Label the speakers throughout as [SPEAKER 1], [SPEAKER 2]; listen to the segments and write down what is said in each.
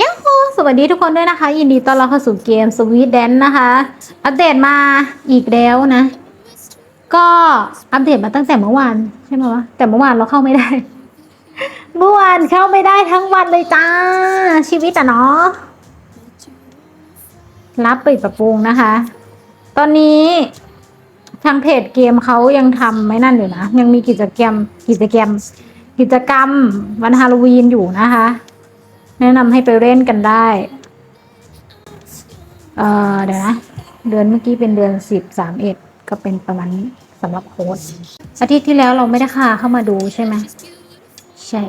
[SPEAKER 1] ยัฮูสวัสดีทุกคนด้วยนะคะ ยินดีต้อนรับเข้าสู่เกม Sweet Dance นะคะ อัปเดตมาอีกแล้วนะ ก็อัปเดตมาตั้งแต่เมื่อวานใช่ไหมวะแต่เมื่อวานเราเข้าไม่ได้ เมื่อวานเข้าไม่ได้ทั้งวันเลยจ้า ชีวิตอะเนาะรับปิดปรับปรุงนะคะ ตอนนี้ทางเพจเกมเขายังทำไม่นั่นอยู่นะ ยังมีกิจกรรมกิจกรรม กิจกรรมวันฮาโลวีนอยู่นะคะ แนะนำให้ไปเล่นกันได้ เอ่อเดี๋ยวนะ เดือนเมื่อกี้เป็นเดือนสิบสามเอ็ดก็เป็นประมาณนี้สำหรับโค้ดอาทิตย์ที่แล้วเราไม่ได้ค่าเข้ามาดูใช่ไหมใช่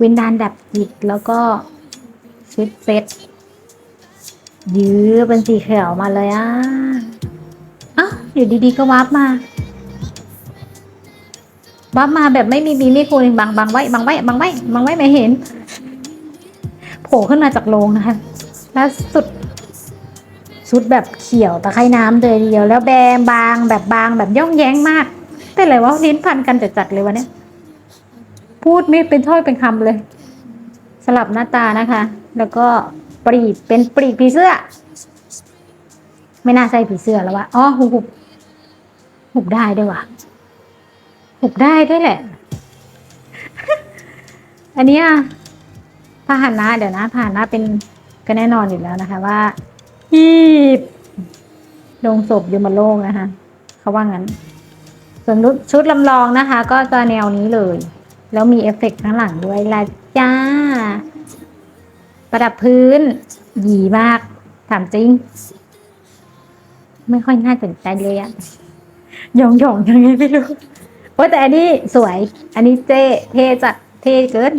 [SPEAKER 1] วินดานดับจิตแล้วก็ชุดเซตยื้อเป็นสีเขียวมาเลยอะอ้าวอยู่ดีๆก็วาร์ปมาวาร์ปมาแบบไม่มีบีไม่คูณบังบังไว้ บังไว้ บังไว้ บังไว้ไม่เห็น โผล่ขึ้นมาจากโรงนะคะ แล่าสุดชุดแบบเขียวตะไคร่น้ำเลยเดียว แล้วแบงบางแบบบางแบบย่องแย้งมาก เป็นไรวะลิ้นพันกันจัดๆเลยวะเนี่ย พูดไม่เป็นถ้อยเป็นคำเลย สลับหน้าตานะคะ แล้วก็ปรีกเป็นปรีกผีเสื้อ ไม่น่าใช่ผีเสื้อแล้ววะอ๋อหุบหุบหุบได้ด้วยวะหุบได้ด้วยแหละ อันนี้ย พาหนะเดี๋ยวนะพาหนะเป็นก็แน่นอนอยู่แล้วนะคะว่าฮีบลงศพอยู่มโล่งนะคะเขาว่างั้น ส่วนชุดลำลองนะคะ ก็จะแนวนี้เลย แล้วมีเอฟเฟกต์ข้างหลังด้วยละจ้า ประดับพื้น หยีมาก ถามจริง ไม่ค่อยน่าสนใจเลยอะหยองหยองๆยังไงไม่รู้โอ้แต่อันนี้สวย อันนี้เจ๊เท่จัดเท่เกิน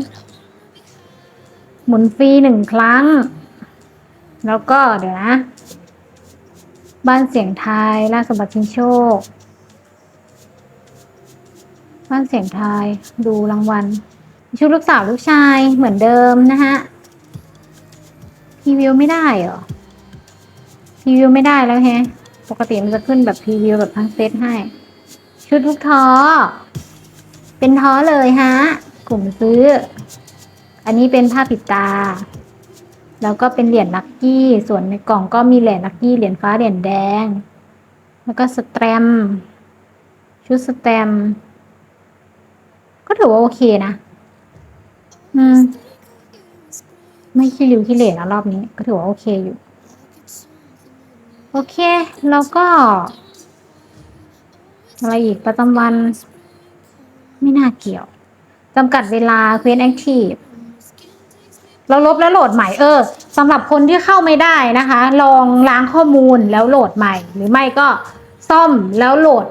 [SPEAKER 1] หมุนฟรีหนึ่งครั้ง แล้วก็เดี๋ยวนะ บ้านเสียงไทยล่าสมบัติชิงโชค บ้านเสียงไทยดูรางวัลชุดลูกสาวลูกชายเหมือนเดิมนะฮะพรีวิวไม่ได้เหรอพรีวิวไม่ได้แล้วแฮะปกติมันจะขึ้นแบบพรีวิวแบบทั้งเซตให้ ชุดลูกท้อ เป็นท้อเลยฮะ กลุ่มซื้อ อันนี้เป็นผ้าปิดตา แล้วก็เป็นเหรียญลักกี้ ส่วนในกล่องก็มีเหรียญลักกี้ เหรียญฟ้า เหรียญแดง แล้วก็สแตม ชุดสแตม ก็ถือว่าโอเคนะ อืม ไม่ขี้ริ้วขี้เหร่นะรอบนี้ ก็ถือว่าโอเคอยู่ โอเค แล้วก็ อะไรอีกประจำวัน ไม่น่าเกี่ยวจำกัดเวลาเควสแอคทีฟ เราลบแล้วโหลดใหม่เออสำหรับคนที่เข้าไม่ได้นะคะ ลองล้างข้อมูลแล้วโหลดใหม่ หรือไม่ก็ซ่อมแล้วโหลด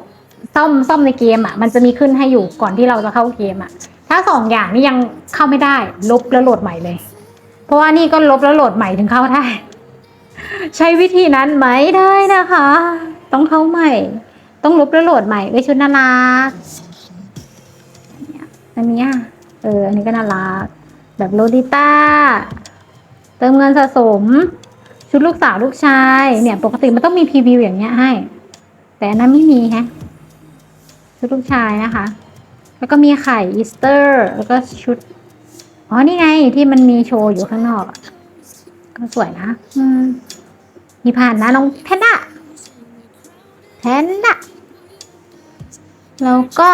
[SPEAKER 1] ซ่อมซ่อมในเกมอะ มันจะมีขึ้นให้อยู่ก่อนที่เราจะเข้าเกมอะ ถ้าสองอย่างนี้ยังเข้าไม่ได้ ลบแล้วโหลดใหม่เลย เพราะว่านี่ก็ลบแล้วโหลดใหม่ถึงเข้าได้ ใช้วิธีนั้นไหมได้นะคะ ต้องเข้าใหม่ ต้องลบแล้วโหลดใหม่ไว้ชุดน่ารักอันนี้เอออันนี้ก็น่ารัก แบบโรดิต้า เติมเงินสะสม ชุดลูกสาวลูกชาย เนี่ย ปกติมันต้องมีพรีวิวอย่างเงี้ยให้ แต่อันนั้นไม่มีฮะ ชุดลูกชายนะคะ แล้วก็มีไข่อีสเตอร์ แล้วก็ชุด อ๋อ นี่ไงที่มันมีโชว์อยู่ข้างนอก ก็สวยนะ อืม มีผ่านนะน้องแพนด้าแพนด้าแล้วก็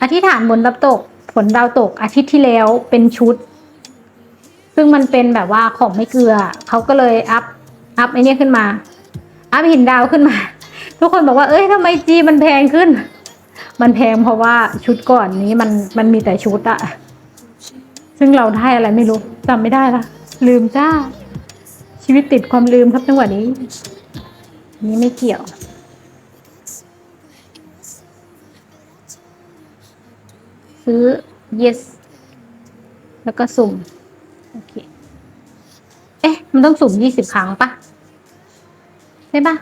[SPEAKER 1] อธิษฐานบนดาวตก ผลดาวตกอาทิตย์ที่แล้วเป็นชุด ซึ่งมันเป็นแบบว่าของไม่เกลือเขาก็เลยอัพอัพไอเนี้ยขึ้นมา อัพหินดาวขึ้นมา ทุกคนบอกว่าเอ้ยทำไมจีมันแพงขึ้น มันแพงเพราะว่าชุดก่อนนี้มันมันมีแต่ชุดอะซึ่งเราได้อะไรไม่รู้จำไม่ได้ละลืมจ้า ชีวิตติดความลืมครับจังหวะนี้ นี้ไม่เกี่ยว ซื้อ yes แล้วก็สุ่ม โอเค เอ๊ะ มันต้องสุ่มยี่สิบครั้งปะใช่ปะ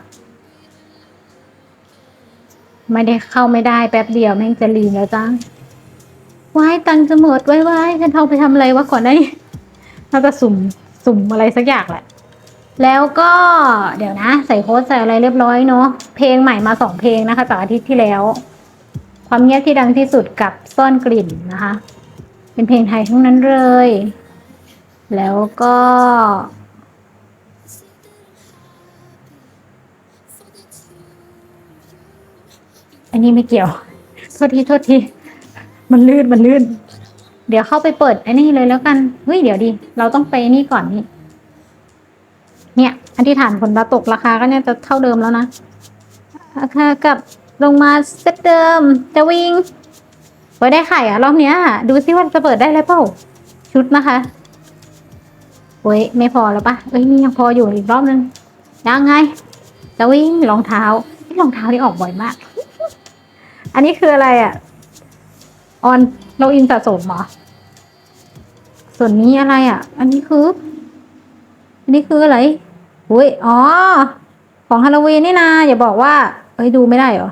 [SPEAKER 1] ไม่ได้เข้าไม่ได้แป๊บเดียวแม่งจะลีนแล้วจ้าวายตังจะหมดไว้ไว้ฉันเอาไปทำอะไรวะก่อนน้านี้เราจะสุ่มสุ่มอะไรสักอย่างแหละ แล้วก็เดี๋ยวนะ ใส่โค้ดใส่อะไรเรียบร้อยเนาะเพลงใหม่มาสองเพลงนะคะจากอาทิตย์ที่แล้ว ความเงียบที่ดังที่สุดกับซ่อนกลิ่นนะคะ เป็นเพลงไทยทั้งนั้นเลย แล้วก็อันนี้ไม่เกี่ยว โทษที โทษที มันลื่น มันลื่น เดี๋ยวเข้าไปเปิดอันนี้เลยแล้วกัน เฮ้ย เดี๋ยวดิเราต้องไปนี่ก่อนนี่ เนี่ย อธิษฐานผลดาตกราคาก็เนี่ยจะเท่าเดิมแล้วนะราคากับ ลงมาเซตเดิม จะวิ่งเปิดได้ไข่อะรอบเนี้ย ดูซิว่าจะเปิดได้แล้วเปล่า ชุดนะคะเว้ยไม่พอแล้วปะเอ้ยนี่ยังพออยู่อีกรอบนึงยังไงจะวิ่งรองเท้าที่รองเท้าที่ออกบ่อยมาก อันนี้คืออะไรอะออนเราอินสะสมเหรอ ส่วนนี้อะไรอะอันนี้คือ อันนี้คืออะไรอุ้ยอ๋อ ของฮาโลวีนนี่นาอย่าบอกว่าเอ้ยดูไม่ได้เหรอ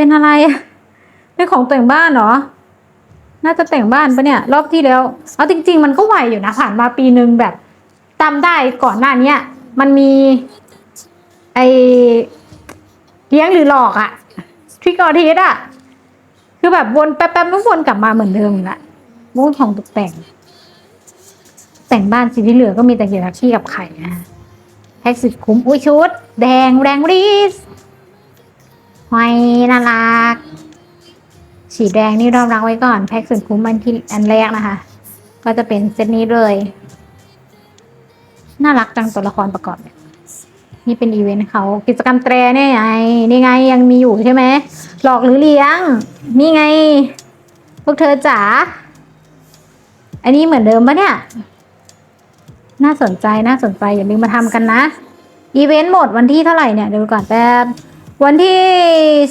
[SPEAKER 1] เป็นอะไรอะเป็นของแต่งบ้านเหรอ น่าจะแต่งบ้านปะเนี่ย รอบที่แล้ว เอาจริง ๆ มันก็ไหวอยู่นะผ่านมาปีหนึ่งแบบจำได้ก่อนหน้าเนี้ยมันมีไอเลี้ยงหรือหลอกอะทริกออทีสอะคือแบบวนแป๊บๆแล้ววนกลับมาเหมือนเดิมละมูนของตกแต่ง แต่งบ้านสิ่งที่เหลือก็มีแต่เกี่ยวกับขี้กับไข่นะแพ็กสุดคุ้มอุ้ยชุด แดงแรงรีส หอยน่ารัก สีแดงนี่รอบรักไว้ก่อน แพ็กสุดคุ้มอันที่อันแรกนะคะ ก็จะเป็นเซตนี้เลย น่ารักจังตัวละครประกอบเนี่ยนี่เป็นอีเวนต์เขากิจกรรมแตรเนี่ยไงนี่ไงยังมีอยู่ใช่ไหมหลอกหรือเลี้ยง นี่ไง พวกเธอจ๋าอันนี้เหมือนเดิมปะเนี่ย น่าสนใจน่าสนใจอย่าลืมมาทำกันนะ อีเวนต์หมดวันที่เท่าไหร่เนี่ยเดี๋ยวก่อนแป๊บ วันที่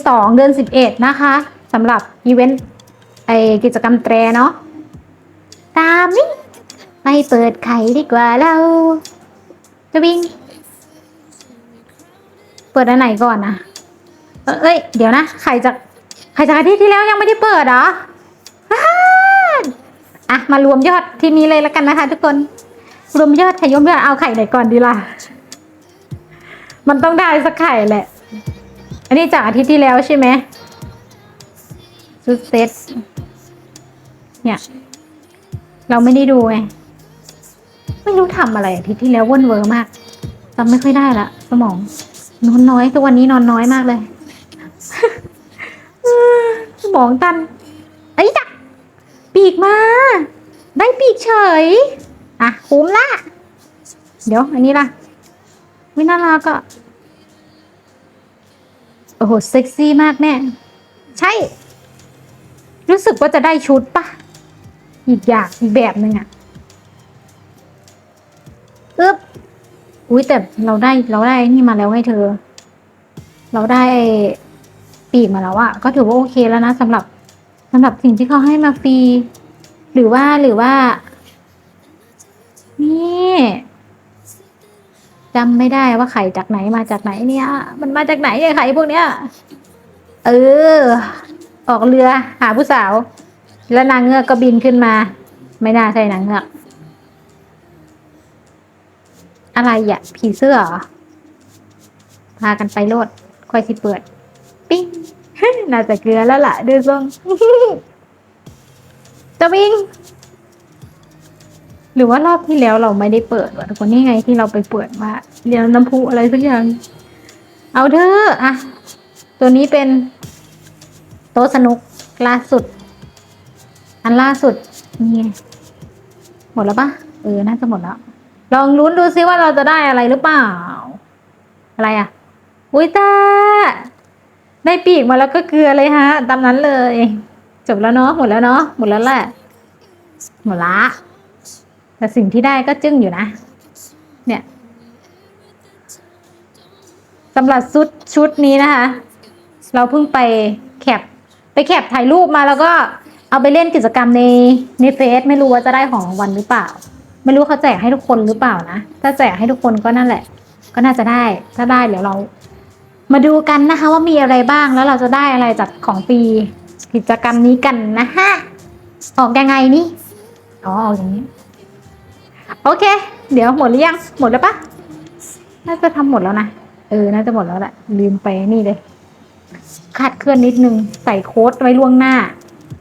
[SPEAKER 1] สองเดือนสิบเอ็ดนะคะสำหรับอีเวนต์ไอกิจกรรมแตรเนาะตามนี่ไปเปิดไข่ดีกว่าเราจะวิ่ง เปิดอันไหนก่อนนะเอ้ย เดี๋ยวนะ ไข่จากไข่จากอาทิตย์ที่แล้วยังไม่ได้เปิดเหรออะ มารวมยอดที่นี้เลยแล้วกันนะคะ ทุกคน รวมยอดขยมยอดเอาไข่ไหนก่อนดีล่ะ มันต้องได้สักไข่แหละ อันนี้จากอาทิตย์ที่แล้วใช่ไหมชุดเซ็ตเนี่ย เราไม่ได้ดูไงไม่รู้ทำอะไรอาทิตย์ที่แล้วว่นเวอร์มากจำไม่ค่อยได้ละสมอง นอนน้อยทุกวันนี้นอนน้อยมากเลยสมองตันไอ้จ้ะปีกมา ได้ปีกเฉย อะคุ้มละ เดี๋ยว อันนี้ล่ะวิน่ารักอะ โอ้โห เซ็กซี่มากแน่ใช่ รู้สึกว่าจะได้ชุดปะอีกอย่างอีกแบบหนึ่งอะอึ๊บอุ้ยแต่เราได้เราได้นี่มาแล้วไงเธอ เราได้ปีกมาแล้วอะก็ถือว่าโอเคแล้วนะสำหรับสำหรับสิ่งที่เขาให้มาฟรีหรือว่าหรือว่า นี่ จำไม่ได้ว่าไข่จากไหนมาจากไหนเนี่ย มันมาจากไหนเนี่ยไข่พวกเนี้ย เออ ออกเรือหาผู้สาว แล้วนางเงือกก็บินขึ้นมา ไม่น่าใช่นางเงือก อะไรอะ ผีเสื้อพากันไปโลดค่อยสิเปิด ปิ้งน่าจะเกลือแล้วล่ะ ดูทรงจะวิ่ง หรือว่ารอบที่แล้วเราไม่ได้เปิดวะทุกคนนี่ไงที่เราไปเปิดมาเรียนน้ำพุอะไรสักอย่าง เอาเถอะอะตัวนี้เป็น โต๊ะสนุกล่าสุด อันล่าสุดนี่หมดแล้วปะเออน่าจะหมดแล้ว ลองลุ้นดูซิว่าเราจะได้อะไรหรือเปล่า อะไรอะ อุ้ยตาได้ปีกมาแล้วก็เกลือเลยฮะ ตามนั้นเลย จบแล้วเนาะหมดแล้วเนาะหมดแล้วแหละหมดละ แต่สิ่งที่ได้ก็จึ้งอยู่นะ เนี่ยสำหรับชุดชุดนี้นะคะ เราเพิ่งไปแคปไปแคปถ่ายรูปมาแล้วก็เอาไปเล่นกิจกรรมในในเฟซไม่รู้ว่าจะได้ของรางวัลหรือเปล่า ไม่รู้เขาแจกให้ทุกคนหรือเปล่านะ ถ้าแจกให้ทุกคนก็นั่นแหละ ก็น่าจะได้ ถ้าได้เดี๋ยวเรา มาดูกันนะคะ ว่ามีอะไรบ้างแล้วเราจะได้อะไรจากของฟรีกิจกรรมนี้กันนะฮะออกยังไงนี่อ๋อออกอย่างนี้ โอเค เดี๋ยวหมดหรือยัง หมดแล้วปะน่าจะทำหมดแล้วนะ เออ น่าจะหมดแล้วแหละ ลืมไปนี่เลยคาดเคลื่อนนิดนึง ใส่โค้ดไว้ล่วงหน้า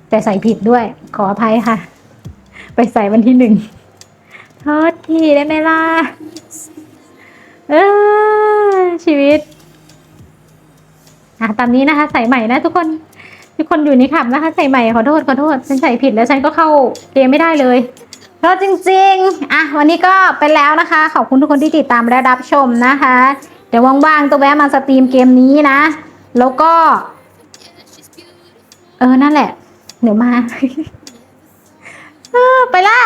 [SPEAKER 1] แต่ใส่ผิดด้วย ขออภัยค่ะ ไปใส่วันที่หนึ่งโทษทีได้ไหมล่ะ เออ ชีวิต อะ ตามนี้นะคะ ใส่ใหม่นะทุกคน ทุกคนอยู่ในขับนะคะ ใส่ใหม่ขอโทษขอโทษ ฉันใส่ผิดแล้วฉันก็เข้าเกมไม่ได้เลย ราะจริงๆ อะ วันนี้ก็ไปแล้วนะคะ ขอบคุณทุกคนที่ติดตามและรับชมนะคะ เดี๋ยวว่างๆตัวแวะมาสตรีมเกมนี้นะ แล้วก็ เออ นั่นแหละ เดี๋ยวมาเออไปละ